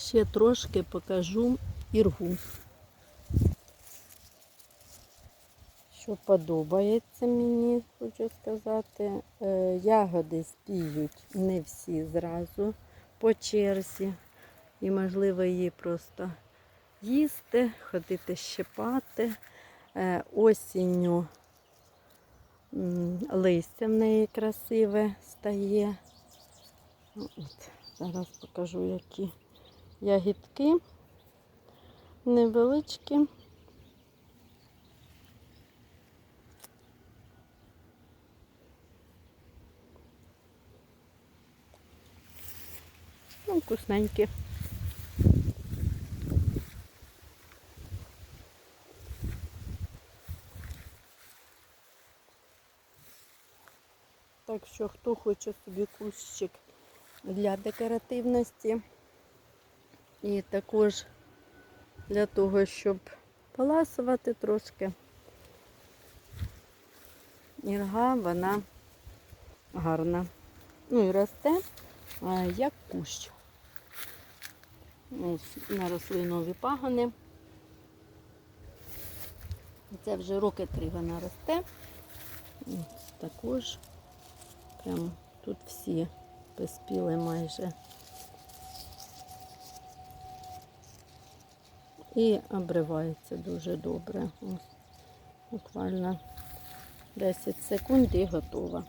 Ще трошки покажу іргу. Що подобається мені, хочу сказати. Е, Ягоди спіють не всі зразу по черзі. І можливо її просто їсти, ходити щипати. Е, Осінню листя в неї красиве стає. От, зараз покажу, які ягідки невеличкі. Ну, вкусненькі. Так що, хто хоче собі кущик для декоративності і також для того, щоб поласувати трошки. Ірга, вона гарна. Ну і росте як кущ. Ось наросли нові пагони. Це вже роки три вона росте. Ось також прям тут всі поспіли майже. І обривається дуже добре. Ось буквально 10 секунд і готова.